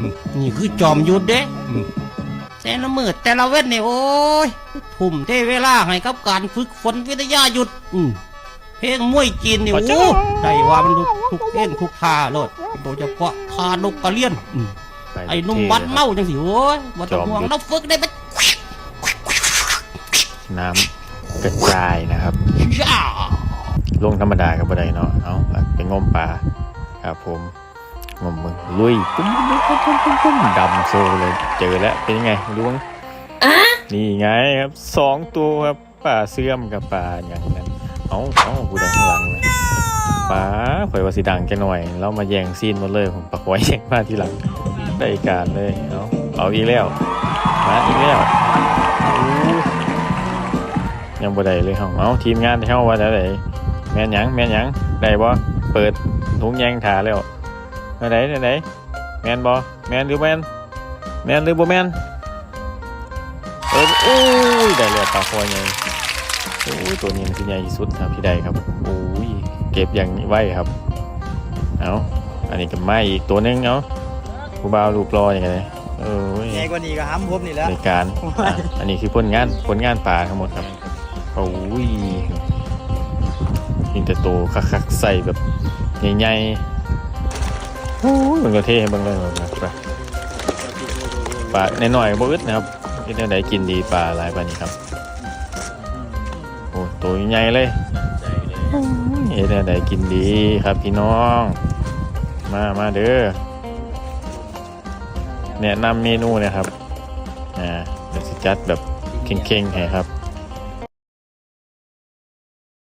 อืมนี่คือจอมยุทธเด้อืมแต่ละมือแต่ละเว้นเนี่ยโอ้ยทุ่มเทเวลาให้กับการฝึกฝนวิทยายุทธอืมเพลงมวยจีนนี่พระโอ้เจ้าได้ว่ามันทุกทุกเพลงทุกท่าโลดโดยเฉพาะท่านกกระเลียนอืมไปไอ้หนุ่มบัดเมาจังสิโอ้ยบ่ต้องห่วงจอมยุทธเราฝึกได้ไปน้ำกระจายนะครับย่าลงธรรมดากับบ่ได้เนาะเอาไปงมปลาครับผม งมมึงลุยปุ้มปุ้มปุ้มปุ้มปุ้มปุ้มดำโซเลย เจอแล้วเป็นยังไงดูมั้งนี่ไงครับสองตัวครับปลาเสื่อมกับปลาอย่างนั้นเอาเอากูได้ข้างหลังเลยปลาข่อยว่าสิดังแกหน่อยเรามาแย่งซีนหมดเลยผมปะไว้แย่งมาทีหลังได้การเลยเอาเอาอีกแล้วมาอีกแล้วอู้ยังบ่ได้เลยเฮาเอาทีมงานเฮาว่าจะได้แม่นหยังแม่นหยังได้บ่เปิดถุงแยงขาแล้ว ไหนไหนไหนแม่นบ่แม่นหรือแม่นแม่นหรือบ่แม่นเปิดโอ้ยได้แล้วปลาคอใหญ่โอ้ยตัวนี้มันคือใหญ่ที่สุดครับพี่ได้ครับโอ้ยเก็บอย่างไว้ครับเอาอันนี้ก็ไม่อีกตัวหนึงเอาผู้บ่าวรูปรออย่างไรเออเว้ยใหญ่กว่านี้ก็ห้ำผมนี่แหล้วในการอะอันนี้คือผลงานผลงานป่าทั้งหมดครับโอ้ยยิงแต่โตคักๆใส่แบบใหญ่ๆ โอ้ยมันก็เท่ให้เบิ่งเลยแบบปลาปลาในหน่อยๆบ่อึดนะครับที่ไหนกินดีปลาหลายปลานี้ครับโอ้ตัวใหญ่เลยเฮ็ดไหนกินดีครับพี่น้อง มามาเด้อแนะนำเมนูนะครับอ่าเดี๋ยวสิจัดแบบเข่งๆให้ครับ